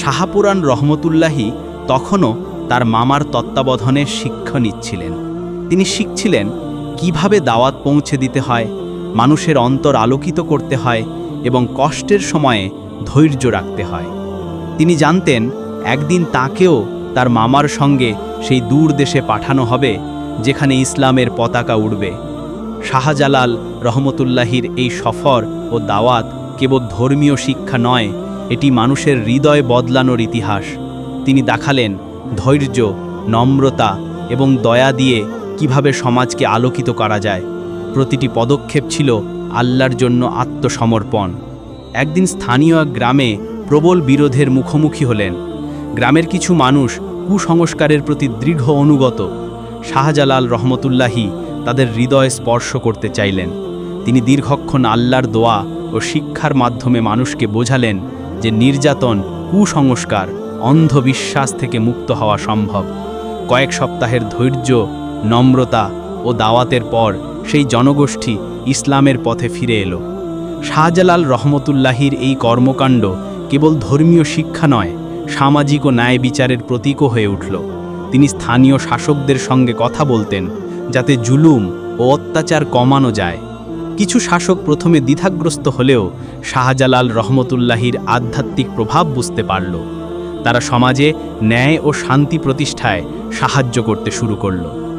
শাহাপুরান রহমতুল্লাহি তখনও তার মামার তত্ত্বাবধানে শিক্ষা নিচ্ছিলেন। তিনি শিখছিলেন কীভাবে দাওয়াত পৌঁছে দিতে হয়, মানুষের অন্তর আলোকিত করতে হয় এবং কষ্টের সময়ে ধৈর্য রাখতে হয়। তিনি জানতেন, একদিন তাকেও তার মামার সঙ্গে সেই দূর দেশে পাঠানো হবে, যেখানে ইসলামের পতাকা উড়বে। শাহজালাল রহমতুল্লাহির এই সফর ও দাওয়াত কেবল ধর্মীয় শিক্ষা নয় এটি মানুষের হৃদয় বদলানোর ইতিহাস। তিনি দেখালেন ধৈর্য, নম্রতা এবং দয়া দিয়ে কীভাবে সমাজকে আলোকিত করা যায়। প্রতিটি পদক্ষেপ ছিল আল্লাহর জন্য আত্মসমর্পণ। একদিন স্থানীয় এক গ্রামে প্রবল বিরোধের মুখোমুখি হলেন। গ্রামের কিছু মানুষ কুসংস্কারের প্রতি দৃঢ় অনুগত। শাহজালাল রহমতুল্লাহি তাদের হৃদয় স্পর্শ করতে চাইলেন। তিনি দীর্ঘক্ষণ আল্লাহর দোয়া ও শিক্ষার মাধ্যমে মানুষকে বোঝালেন যে নির্যাতন, কুসংস্কার, অন্ধবিশ্বাস থেকে মুক্ত হওয়া সম্ভব। কয়েক সপ্তাহের ধৈর্য, নম্রতা ও দাওয়াতের পর সেই জনগোষ্ঠী ইসলামের পথে ফিরে এলো। শাহজালাল রহমতুল্লাহির এই কর্মকাণ্ড কেবল ধর্মীয় শিক্ষা নয়, সামাজিক ও ন্যায় বিচারের প্রতীকও হয়ে উঠল। তিনি স্থানীয় শাসকদের সঙ্গে কথা বলতেন, যাতে জুলুম ও অত্যাচার কমানো যায়। কিছু শাসক প্রথমে দ্বিধাগ্রস্ত হলেও শাহজালাল রহমতুল্লাহির আধ্যাত্মিক প্রভাব বুঝতে পারল। তারা সমাজে ন্যায় ও শান্তি প্রতিষ্ঠায় সাহায্য করতে শুরু করল।